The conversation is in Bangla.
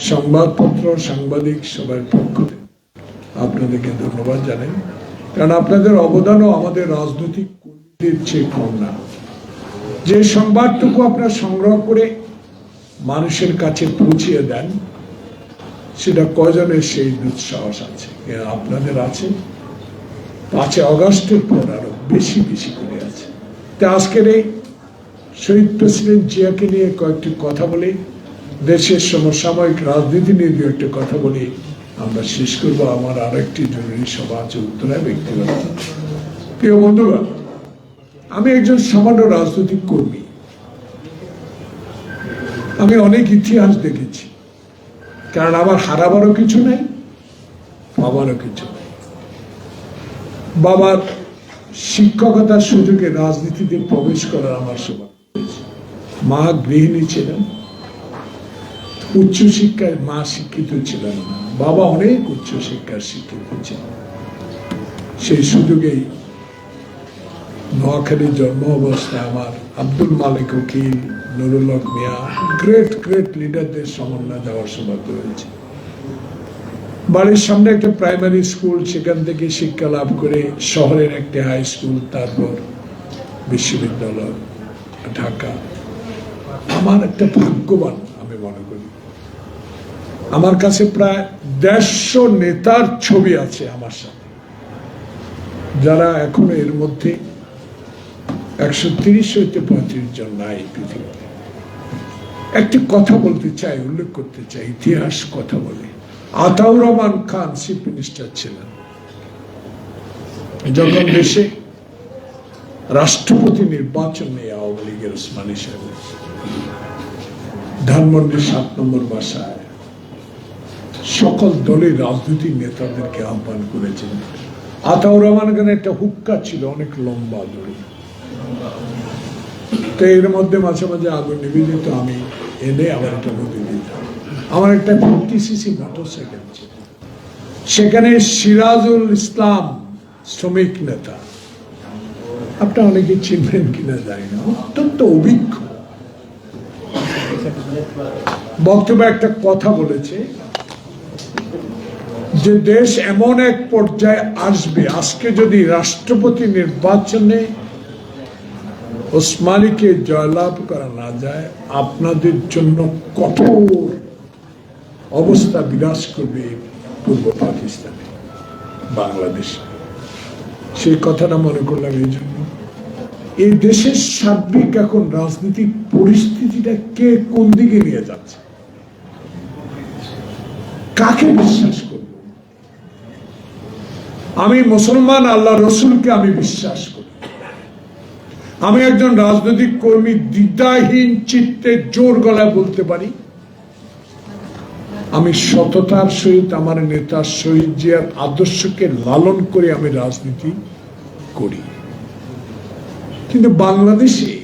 সংবাদপত্র, সাংবাদিক সবার পক্ষ আপনাদেরকে ধন্যবাদ জানাই। কারণ আপনাদের অবদানও আমাদের রাজনৈতিক কর্মীদের চেয়ে কম না। যে সংবাদটুকু আপনারা সংগ্রহ করে মানুষের কাছে পৌঁছিয়ে দেন, সেটা কজনের সেই দুঃসাহস আছে? আপনাদের আছে। পাঁচে অগস্টের পর আরও বেশি বেশি করে আছে। তা আজকের এই শহীদ প্রেসিডেন্ট জিয়াকে নিয়ে কয়েকটি কথা বলি। দেশের সমসাময়িক রাজনীতি নিয়ে দু একটা কথা বলি। আমরা শেষ করব আমার আরেকটি জরুরি সভা আছে উত্তরায় ব্যক্তিগত। প্রিয় বন্ধুরা, আমি একজন সামান্য রাজনৈতিক কর্মী। আমি অনেক ইতিহাস দেখেছি। কারণ আমার হারাবারও কিছু নেই পাবারও কিছু বাবার শিক্ষকতার সুযোগে রাজনীতিতে প্রবেশ করার আমার সৌভাগ্য মা গৃহিণী ছিলেন। উচ্চশিক্ষায় মা শিক্ষিত ছিলেন না, বাবা অনেক উচ্চশিক্ষার শিক্ষিত ছিলেন। সেই সুযোগেই নোয়াখালীর জন্ম অবস্থায় আমার আব্দুল মালিক উকিল নুরুল মিয়া গ্রেট গ্রেট লিডারদের সমন্বয় দেওয়ার সৌভাগ্য হয়েছে বাড়ির সামনে একটা প্রাইমারি স্কুল সেখান থেকে শিক্ষা লাভ করে শহরের একটি হাই স্কুল তারপর বিশ্ববিদ্যালয়, ঢাকা। আমার একটা ভাগ্যবান, আমি মনে করি। আমার কাছে প্রায় দেড়শো নেতার ছবি আছে আমার সাথে। যারা এখনও এর মধ্যে একশো তিরিশ হইতে পঁয়ত্রিশ জন নাই পৃথিবীতে। একটি কথা বলতে চাই, উল্লেখ করতে চাই, ইতিহাস কথা বলে। আতাউর রহমান খান চিফ মিনিস্টার ছিলেন। যখন দেশে রাষ্ট্রপতি নির্বাচন নিয়ে আওয়ামী লীগের ওসমানী সাহেব ধানমন্ডির সাত নম্বর বাসায়। সকল দলের রাজনৈতিক নেতাদেরকে আহ্বান করেছেন। আতাউর রহমান খান একটা হুক্কা ছিল, অনেক লম্বা দড়ি। তো এর মধ্যে মাঝে মাঝে আগুন নিবেদিত আমি এনে আবার একটা নদী দিতাম। আমার একটা ফিফটি সিসি মোটর সাইকেল ছিল। সেখানে সিরাজুল ইসলাম শ্রমিক নেতা। আপনি অনেকে চিনবেন কিনা যায় না, অত্যন্ত অভিজ্ঞ। বক্তব্যে একটা কথা বলেছে যে দেশ এমন এক পর্যায়ে আসবে, আজকে যদি রাষ্ট্রপতি নির্বাচনে ওসমানীকে জয়লাভ করা না যায়, আপনাদের জন্য কঠোর অবস্থা বিরাজ করবে পূর্ব পাকিস্তানে, বাংলাদেশে। সেই কথাটা মনে করলাম এই জন্য। এই দেশের সার্বিক এখন রাজনৈতিক পরিস্থিতিটা কে কোন দিকে নিয়ে যাচ্ছে? কাকে বিশ্বাস আমি মুসলমান, আল্লাহ রসুলকে আমি বিশ্বাস করি। আমি একজন রাজনৈতিক কর্মী, দ্বিধাহীন চিত্তে জোর গলায় বলতে পারি। আমি সততার সহিত, আমার নেতা শহীদ জিয়ার আদর্শকে লালন করে আমি রাজনীতি করি। কিন্তু বাংলাদেশে